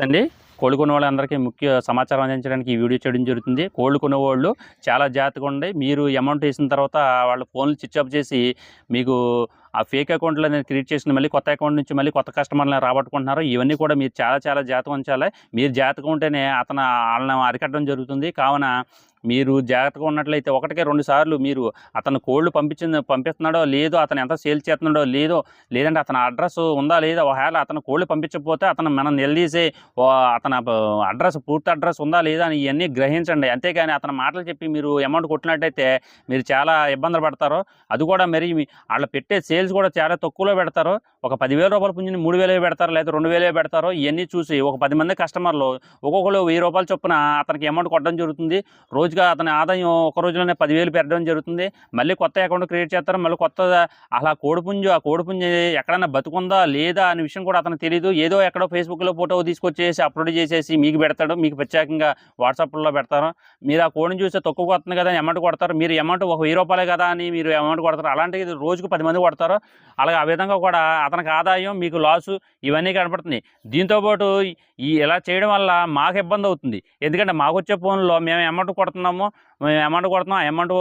అండి. కోళ్ళు కొనే వాళ్ళందరికీ ముఖ్య సమాచారం అందించడానికి ఈ వీడియో చేయడం జరుగుతుంది. కోళ్ళు కొనేవాళ్ళు చాలా జాగ్రత్తగా ఉండే మీరు అమౌంట్ వేసిన తర్వాత వాళ్ళ ఫోన్లు స్విచ్ ఆఫ్ చేసి మీకు ఆ ఫేక్ అకౌంట్లో నేను క్రియేట్ చేసిన మళ్ళీ కొత్త అకౌంట్ నుంచి మళ్ళీ కొత్త కస్టమర్లను రాబట్టుకుంటున్నారు. ఇవన్నీ కూడా మీరు చాలా చాలా జాతకం ఉంచాలి. మీరు జాతకం ఉంటేనే అతను వాళ్ళని అరికట్టడం జరుగుతుంది. కావున మీరు జాగ్రత్తగా ఉన్నట్లయితే ఒకటికే రెండు సార్లు మీరు అతను కోళ్ళు పంపించింది పంపిస్తున్నాడో లేదో అతను ఎంత సేల్ చేస్తున్నాడో లేదో లేదంటే అతని అడ్రస్ ఉందా లేదా ఒకవేళ అతను కోళ్ళు పంపించకపోతే అతను మనం నిలదీసే ఓ అతని అడ్రస్ పూర్తి అడ్రస్ ఉందా లేదా అని ఇవన్నీ గ్రహించండి. అంతేగాని అతని మాటలు చెప్పి మీరు అమౌంట్ కొట్టినట్టయితే మీరు చాలా ఇబ్బందులు పడతారు. అది కూడా మరి మీ- వాళ్ళు పెట్టే సేల్స్ కూడా చాలా తక్కువలో పెడతారు. ఒక పదివేల రూపాయల పుంజిని మూడు వేలే పెడతారు లేదా రెండు వేలే పెడతారు. ఇవన్నీ చూసి ఒక పది మంది కస్టమర్లు ఒక్కొక్కరు వెయ్యి రూపాయలు చొప్పున అతనికి అమౌంట్ కొట్టడం జరుగుతుంది. రోజు రోజుగా అతని ఆదాయం ఒక రోజులోనే పదివేలు పెట్టడం జరుగుతుంది. మళ్ళీ కొత్త అకౌంట్ క్రియేట్ చేస్తారు. మళ్ళీ కొత్త అలా కోడిపుంజు ఆ కోడిపుంజు ఎక్కడైనా బతుకుందా లేదా అనే విషయం కూడా అతనికి తెలియదు ఏదో ఎక్కడో ఫేస్బుక్లో ఫోటో తీసుకొచ్చేసి అప్లోడ్ చేసేసి మీకు పెడతాడు. మీకు ప్రత్యేకంగా వాట్సాప్లో పెడతారు. మీరు ఆ కోడిని చూస్తే తక్కువ వస్తుంది కదా అని అమౌంట్ కొడతారు. మీరు అమౌంట్ ఒక వెయ్యి రూపాయలే కదా అని మీరు అమౌంట్ కొడతారు. అలాంటిది రోజుకు పది మంది కొడతారు. అలాగే ఆ విధంగా కూడా అతనికి ఆదాయం మీకు లాసు ఇవన్నీ కనపడుతున్నాయి దీంతోపాటు ఈ ఇలా చేయడం వల్ల మాకు ఇబ్బంది అవుతుంది. ఎందుకంటే మాకు వచ్చే ఫోన్లో మేము అమౌంట్ নামও మేము అమౌంట్ కొడుతున్నాం. అమౌంట్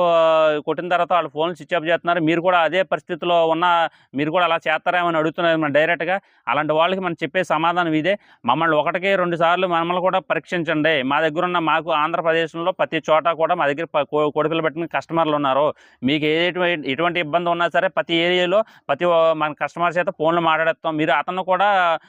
కొట్టిన తర్వాత వాళ్ళు ఫోన్ స్విచ్ ఆఫ్ చేస్తున్నారు. మీరు కూడా అదే పరిస్థితిలో ఉన్న మీరు కూడా అలా చేస్తారేమని అడుగుతున్నారు మనం డైరెక్ట్గా అలాంటి వాళ్ళకి మనం చెప్పే సమాధానం ఇదే. మమ్మల్ని ఒకటికి రెండు సార్లు మమ్మల్ని కూడా పరీక్షించండి. మా దగ్గర ఉన్న మాకు ఆంధ్రప్రదేశ్లో ప్రతి చోట కూడా మా దగ్గర కొడుకులు కో- పెట్టిన కస్టమర్లు ఉన్నారు. మీకు ఏ ఎటువంటి ఇబ్బంది ఉన్నా సరే ప్రతి ఏరియాలో ప్రతి మన కస్టమర్స్ అయితే ఫోన్లు మాట్లాడేస్తాం. మీరు అతను కూడా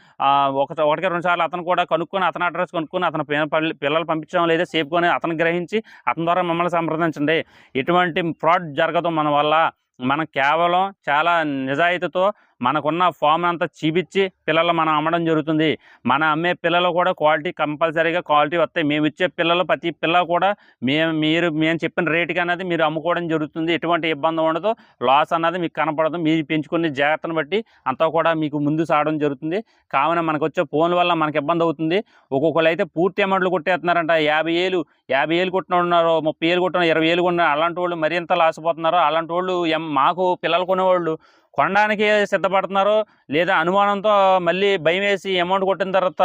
ఒక ఒకటికి రెండు సార్లు అతను కూడా కనుక్కొని అతని అడ్రస్ కనుక్కొని అతను పిల్ల- పల్లి- పిల్లలు పంపించడం లేదా సేపుకొని అతను గ్రహించి అతని ద్వారా మమ్మల్ని సంప్రదించండి. ఎటువంటి ఫ్రాడ్ జరగదు మన వల్ల. మనం కేవలం చాలా నిజాయితీతో మనకున్న ఫామ్ అంతా చూపించి పిల్లలు మనం అమ్మడం జరుగుతుంది. మన అమ్మే పిల్లలు కూడా క్వాలిటీ కంపల్సరీగా క్వాలిటీ వస్తాయి. మేము ఇచ్చే పిల్లలు ప్రతి పిల్ల కూడా మేము మీరు మేము చెప్పిన రేటుకి అనేది మీరు అమ్ముకోవడం జరుగుతుంది. ఎటువంటి ఇబ్బంది ఉండదు. లాస్ అన్నది మీకు కనపడదు. మీరు పెంచుకునే జాగ్రత్తను బట్టి అంతా కూడా మీకు ముందు సాగడం జరుగుతుంది. కావున మనకు వచ్చే ఫోన్ వల్ల మనకి ఇబ్బంది అవుతుంది. ఒక్కొక్కరు అయితే పూర్తి అమౌంట్లు కొట్టేస్తున్నారంట. యాభై ఏళ్ళు యాభై ఏళ్ళు కొట్టిన ఉన్నారు ముప్పై ఏళ్ళు కొట్టిన ఇరవై ఏళ్ళు కొన్నారు అలాంటి వాళ్ళు మరింత లాసిపోతున్నారు అలాంటి వాళ్ళు మాకు పిల్లలు కొనేవాళ్ళు కొనడానికి సిద్ధపడుతున్నారు లేదా అనుమానంతో మళ్ళీ భయం వేసి అమౌంట్ కొట్టిన తర్వాత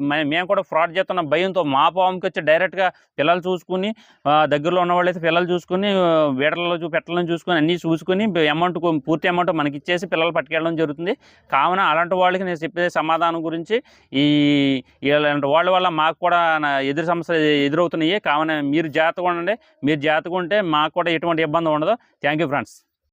మే- మేము కూడా ఫ్రాడ్ చేస్తున్న భయంతో మా పాముకి వచ్చి డైరెక్ట్గా పిల్లలు చూసుకుని దగ్గరలో ఉన్న వాళ్ళైతే పిల్లలు చూసుకుని వీడలలో చూ పెట్టలను చూసుకుని అన్నీ చూసుకుని అమౌంట్ పూర్తి అమౌంట్ మనకి ఇచ్చేసి పిల్లలు పట్టుకెళ్ళడం జరుగుతుంది. కావున అలాంటి వాళ్ళకి నేను చెప్పే సమాధానం గురించి ఈ ఇలాంటి వాళ్ళ వల్ల మాకు కూడా ఎదురు సమస్యలు ఎదురవుతున్నాయి. కావున మీరు జాగ్రత్తగా ఉండండి. మీరు జాగ్రత్తగా ఉంటే మాకు కూడా ఎటువంటి ఇబ్బంది ఉండదు. Thank you friends